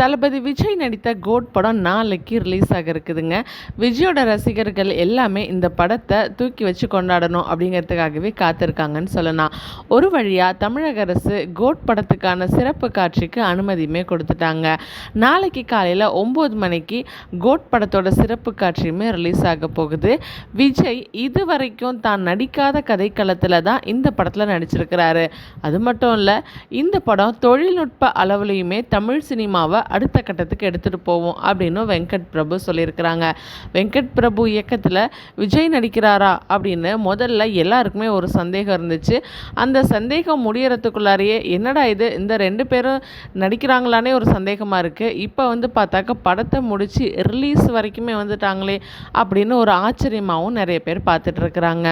தளபதி விஜய் நடித்த கோட் படம் நாளைக்கு ரிலீஸ் ஆக இருக்குதுங்க. விஜயோட ரசிகர்கள் எல்லாமே இந்த படத்தை தூக்கி வச்சு கொண்டாடணும் அப்படிங்கிறதுக்காகவே காத்திருக்காங்கன்னு சொல்லலாம். ஒரு வழியாக தமிழக அரசு கோட் படத்துக்கான சிறப்பு காட்சிக்கு அனுமதியுமே கொடுத்துட்டாங்க. நாளைக்கு காலையில் ஒம்பது மணிக்கு கோட் படத்தோட சிறப்பு காட்சியுமே ரிலீஸ் ஆக போகுது. விஜய் இது வரைக்கும் தான் நடிக்காத கதைக்களத்தில் தான் இந்த படத்தில் நடிச்சிருக்கிறாரு. அது மட்டும் இல்லை இந்த படம் தொழில்நுட்ப அளவுலையுமே தமிழ் சினிமாவை அடுத்த கட்டத்துக்கு எடுத்துகிட்டு போவோம் அப்படின்னு வெங்கட் பிரபு சொல்லியிருக்கிறாங்க. வெங்கட் பிரபு இயக்கத்தில் விஜய் நடிக்கிறாரா அப்படின்னு முதல்ல எல்லாருக்குமே ஒரு சந்தேகம் இருந்துச்சு. அந்த சந்தேகம் முடியறதுக்குள்ளாரையே என்னடா இது இந்த ரெண்டு பேரும் நடிக்கிறாங்களானே ஒரு சந்தேகமாக இருக்குது இப்போ வந்து பார்த்தாக்க படத்தை முடித்து ரிலீஸ் வரைக்குமே வந்துட்டாங்களே அப்படின்னு ஒரு ஆச்சரியமாகவும் நிறைய பேர் பார்த்துட்டு இருக்கிறாங்க.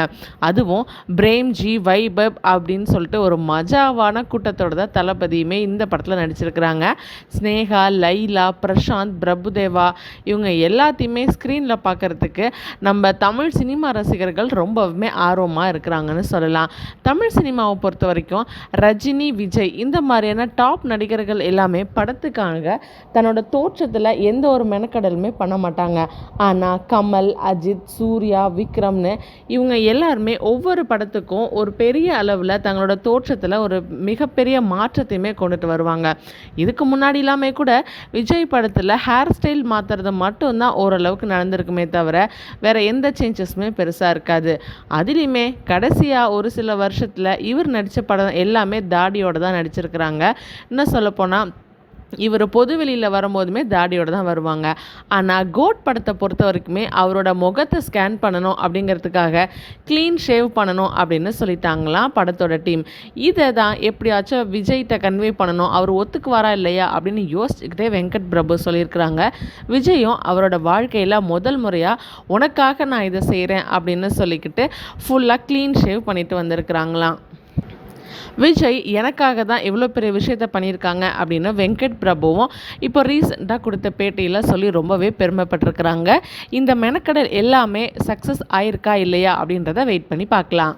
அதுவும் பிரேம்ஜி வைபப் அப்படின்னு சொல்லிட்டு ஒரு மஜாவான கூட்டத்தோட தான் தளபதியுமே இந்த படத்தில் நடிச்சிருக்கிறாங்க. ஸ்னேகா லைலா பிரசாந்த் பிரபுதேவா இவங்க எல்லாத்தையுமே ஸ்க்ரீனில் பார்க்குறதுக்கு நம்ம தமிழ் சினிமா ரசிகர்கள் ரொம்பவுமே ஆர்வமாக இருக்கிறாங்கன்னு சொல்லலாம். தமிழ் சினிமாவை பொறுத்த வரைக்கும் ரஜினி விஜய் இந்த மாதிரியான டாப் நடிகர்கள் எல்லாமே படத்துக்காக தன்னோட தோற்றத்தில் எந்த ஒரு மெனக்கடலுமே பண்ண மாட்டாங்க. ஆனால் கமல் அஜித் சூர்யா விக்ரம்னு இவங்க எல்லாருமே ஒவ்வொரு படத்துக்கும் ஒரு பெரிய அளவில் தங்களோட தோற்றத்தில் ஒரு மிகப்பெரிய மாற்றத்தையுமே கொண்டுட்டு வருவாங்க. இதுக்கு முன்னாடி எல்லாமே கூட விஜய் படத்தில் ஹேர் ஸ்டைல் மாற்றுறது மட்டும்தான் ஓரளவுக்கு நடந்திருக்குமே தவிர வேறு எந்த சேஞ்சஸுமே பெருசாக இருக்காது. அதுலேயுமே கடைசியாக ஒரு சில வருஷத்தில் இவர் நடித்த படம் எல்லாமே தாடியோடு தான் நடிச்சிருக்கிறாங்க. இன்னும் சொல்லப்போனால் இவர் பொது வெளியில் வரும்போதுமே தாடியோடு தான் வருவாங்க. ஆனால் கோட் படத்தை பொறுத்த வரைக்குமே அவரோட முகத்தை ஸ்கேன் பண்ணணும் அப்படிங்கிறதுக்காக க்ளீன் ஷேவ் பண்ணணும் அப்படின்னு சொல்லிட்டாங்களாம் படத்தோட டீம் இதை தான் எப்படியாச்சும் விஜய்கிட்ட கன்வே பண்ணணும் அவர் ஒத்துக்குவாரா இல்லையா அப்படின்னு யோசிச்சுக்கிட்டே வெங்கட் பிரபு சொல்லியிருக்கிறாங்க. விஜயும் அவரோட வாழ்க்கையில் முதல் முறையாக உனக்காக நான் இதை செய்கிறேன் அப்படின்னு சொல்லிக்கிட்டு ஃபுல்லாக க்ளீன் ஷேவ் பண்ணிட்டு வந்திருக்கிறாங்களாம். விஜய் எனக்காக தான் இவ்வளோ பெரிய விஷயத்த பண்ணியிருக்காங்க அப்படின்னு வெங்கட் பிரபுவும் இப்போ ரீசெண்டாக கொடுத்த பேட்டியில் சொல்லி ரொம்பவே பெருமைப்பட்டிருக்கிறாங்க. இந்த மெனக்கடல் எல்லாமே சக்ஸஸ் ஆயிருக்கா இல்லையா அப்படின்றத வெயிட் பண்ணி பார்க்கலாம்.